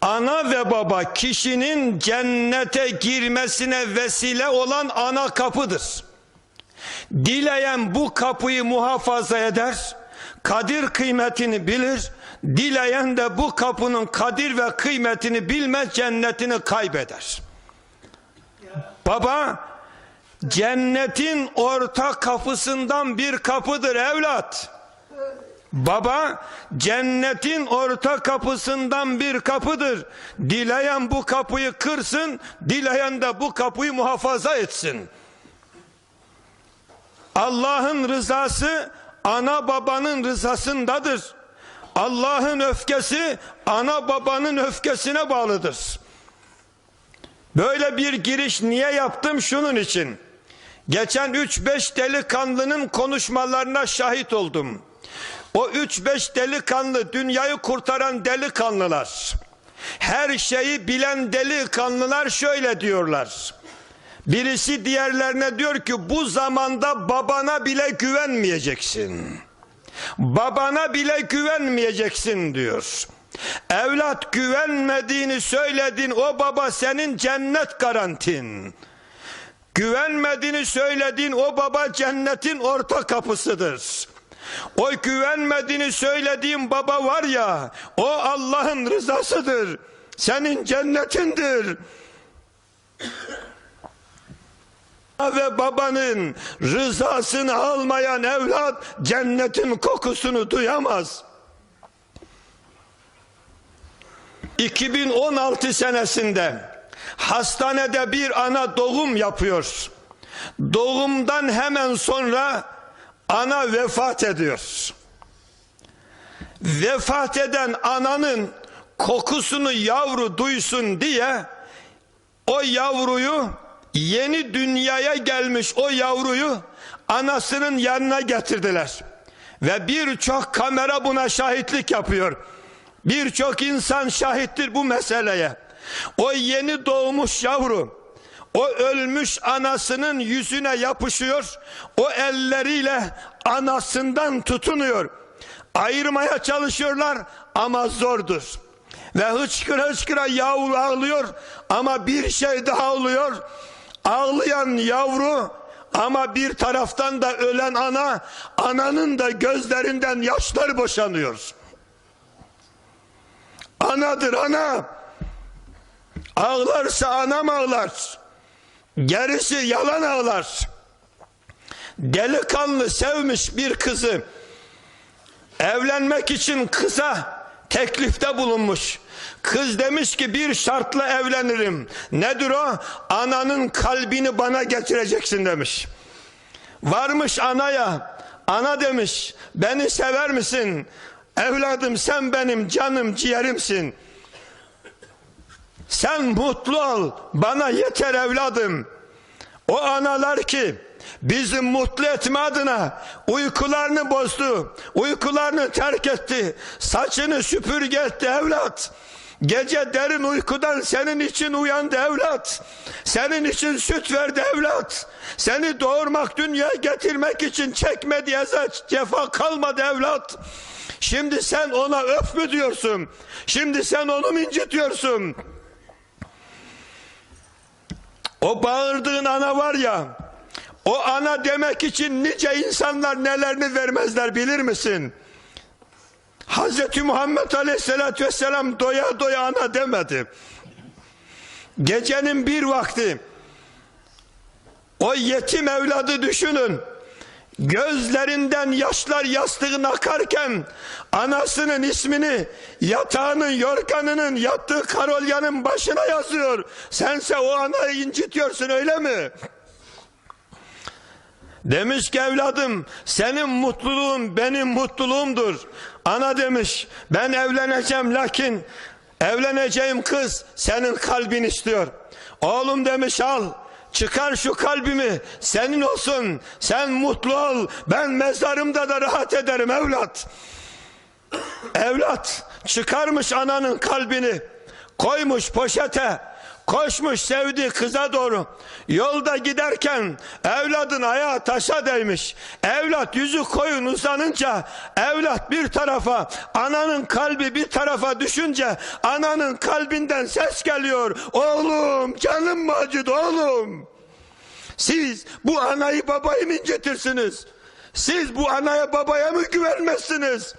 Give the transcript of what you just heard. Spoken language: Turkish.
Ana ve baba kişinin cennete girmesine vesile olan ana kapıdır. Dileyen bu kapıyı muhafaza eder, kadir kıymetini bilir, dileyen de bu kapının kadir ve kıymetini bilmez, cennetini kaybeder. Baba, cennetin orta kapısından bir kapıdır evlat. Baba cennetin orta kapısından bir kapıdır. Dileyen bu kapıyı kırsın, dileyen de bu kapıyı muhafaza etsin. Allah'ın rızası ana babanın rızasındadır. Allah'ın öfkesi ana babanın öfkesine bağlıdır. Böyle bir giriş niye yaptım şunun için. Geçen 3-5 delikanlının konuşmalarına şahit oldum. O 3-5 delikanlı dünyayı kurtaran delikanlılar. Her şeyi bilen delikanlılar şöyle diyorlar. Birisi diğerlerine diyor ki bu zamanda babana bile güvenmeyeceksin. Babana bile güvenmeyeceksin diyor. Evlat güvenmediğini söyledin o baba senin cennet garantin. Güvenmediğini söylediğin o baba cennetin orta kapısıdır. O güvenmediğini söylediğin baba var ya o Allah'ın rızasıdır. Senin cennetindir. ve babanın rızasını almayan evlat cennetin kokusunu duyamaz. 2016 senesinde hastanede bir ana doğum yapıyor. Doğumdan hemen sonra ana vefat ediyor. Vefat eden ananın kokusunu yavru duysun diye o yavruyu yeni dünyaya gelmiş o yavruyu anasının yanına getirdiler. Ve birçok kamera buna şahitlik yapıyor. Birçok insan şahittir bu meseleye. O yeni doğmuş yavru o ölmüş anasının yüzüne yapışıyor. O elleriyle anasından tutunuyor. Ayırmaya çalışıyorlar ama zordur. Ve hıçkıra hıçkıra yavru ağlıyor ama bir şey daha oluyor. Ağlayan yavru ama bir taraftan da ölen ana, ananın da gözlerinden yaşlar boşanıyor. Anadır ana. Ağlarsa anam ağlar. Gerisi yalan ağlar. Delikanlı sevmiş bir kızı. Evlenmek için kıza teklifte bulunmuş. Kız demiş ki bir şartla evlenirim. Nedir o? Ananın kalbini bana getireceksin demiş. Varmış anaya. Ana demiş beni sever misin? Evladım sen benim canım ciğerimsin. Sen mutlu ol bana yeter evladım. O analar ki bizi mutlu etme adına uykularını bozdu. Uykularını terk etti. Saçını süpürge etti evlat. Gece derin uykudan senin için uyandı evlat. Senin için süt verdi evlat. Seni doğurmak dünyaya getirmek için çekmedi eza cefa kalmadı evlat. Şimdi sen ona öf mü diyorsun? Şimdi sen onu mu incitiyorsun? O bağırdığın ana var ya, o ana demek için nice insanlar nelerini vermezler bilir misin? Hz. Muhammed Aleyhisselatü Vesselam doya doya ana demedi. Gecenin bir vakti o yetim evladı düşünün. Gözlerinden yaşlar yastığına akarken anasının ismini yatağının yorganının yattığı karolyanın başına yazıyor. Sense o anayı incitiyorsun öyle mi? Demiş ki evladım senin mutluluğun benim mutluluğumdur. Ana demiş ben evleneceğim lakin evleneceğim kız senin kalbin istiyor. Oğlum demiş al çıkar şu kalbimi. Senin olsun. Sen mutlu ol. Ben mezarımda da rahat ederim evlat. Evlat çıkarmış ananın kalbini. Koymuş poşete koşmuş sevdiği kıza doğru. Yolda giderken evladın ayağı taşa değmiş. Evlat yüzü koyun uzanınca evlat bir tarafa ananın kalbi bir tarafa düşünce ananın kalbinden ses geliyor. Oğlum canım mı acıdı oğlum? Siz bu anayı babayı mı incitirsiniz? Siz bu anaya babaya mı güvenmezsiniz?